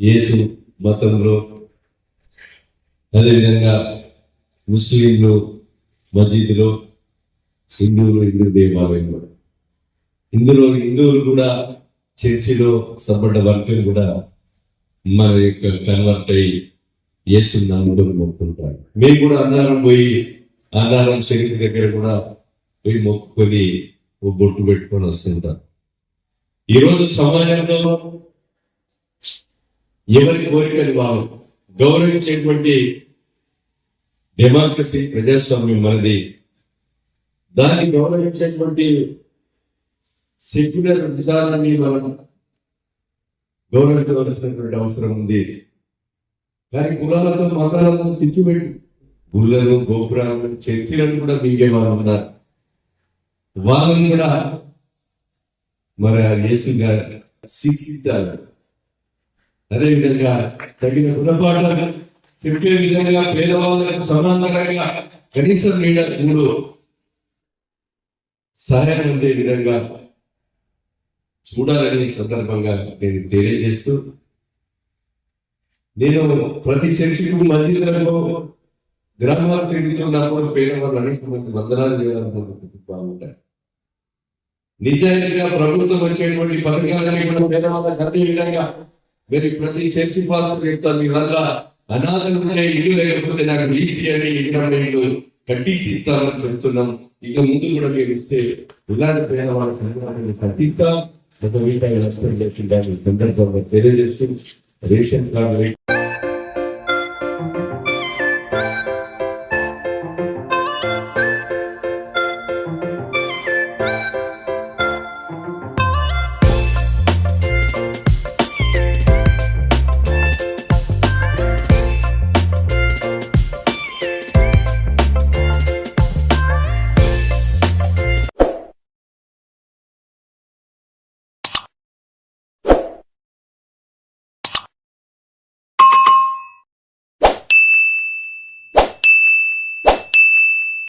యేసు మతంలో అదేవిధంగా ముస్లింలు మసీదులో హిందువులు హిందూ దేవాలయంలో ఇందులో హిందువులు కూడా చర్చిలో సబ్బడ్డ వర్కులు కూడా మన యొక్క కన్వర్ట్ అయ్యి యేసు నామంలో మొక్కుకుంటారు. మేము కూడా అందరం పోయి అన్నారం శక్తి దగ్గర కూడా పోయి మొక్కుకొని ఓ బొట్టు పెట్టుకొని వస్తుంటారు ఈరోజు సమాజంలో ఎవరి కోరికలు వారు గౌరవించేటువంటి డెమోక్రసీ ప్రజాస్వామ్యం మనది దాన్ని గౌరవించేటువంటి సెక్యులర్ విధానాన్ని మనం గౌరవించవలసినటువంటి అవసరం ఉంది. కానీ కులాలతో మతాలతో చిచ్చుపెట్టి గుళ్ళను గోపురాలను చర్చిలను కూడా మీకే వాళ్ళు ఉన్నారు. వాళ్ళని కూడా మరి ఆ యేసుగా శిక్షించాలి. అదేవిధంగా తగిన గుణపాఠాలు చెప్పే విధంగా పేదవాళ్ళకు సమాంతరంగా కనీసం నీడ మూడు సహాయం అందే విధంగా చూడాలని సందర్భంగా నేను తెలియజేస్తూ నేను ప్రతి చర్చకు మధ్యలో గ్రామాలు తిరుగుతున్నప్పుడు పేదవాళ్ళు అనేక మంది వందనాలు వేల మంది ఉంటాయి నిజాయితీగా ప్రభుత్వం వచ్చేటువంటి పథకాలని కూడా పేదవాళ్ళకి అందే విధంగా? మీరు ప్రతి చర్చి పాస్టర్ చెప్తారు మీ వల్ల అనాథలు ఉండే ఇల్లు లేకపోతే నాకు లీజ్ చేయండి ఇరవై ఇల్లు కట్టించి ఇస్తామని చెప్తున్నాం. ఇక ముందు కూడా మేము ఇస్తే ఇలాంటి పేదవాళ్ళకి కట్టిస్తాం. ఒక వీటా సందర్భంగా తెలియజేస్తూ రేషన్ కార్డు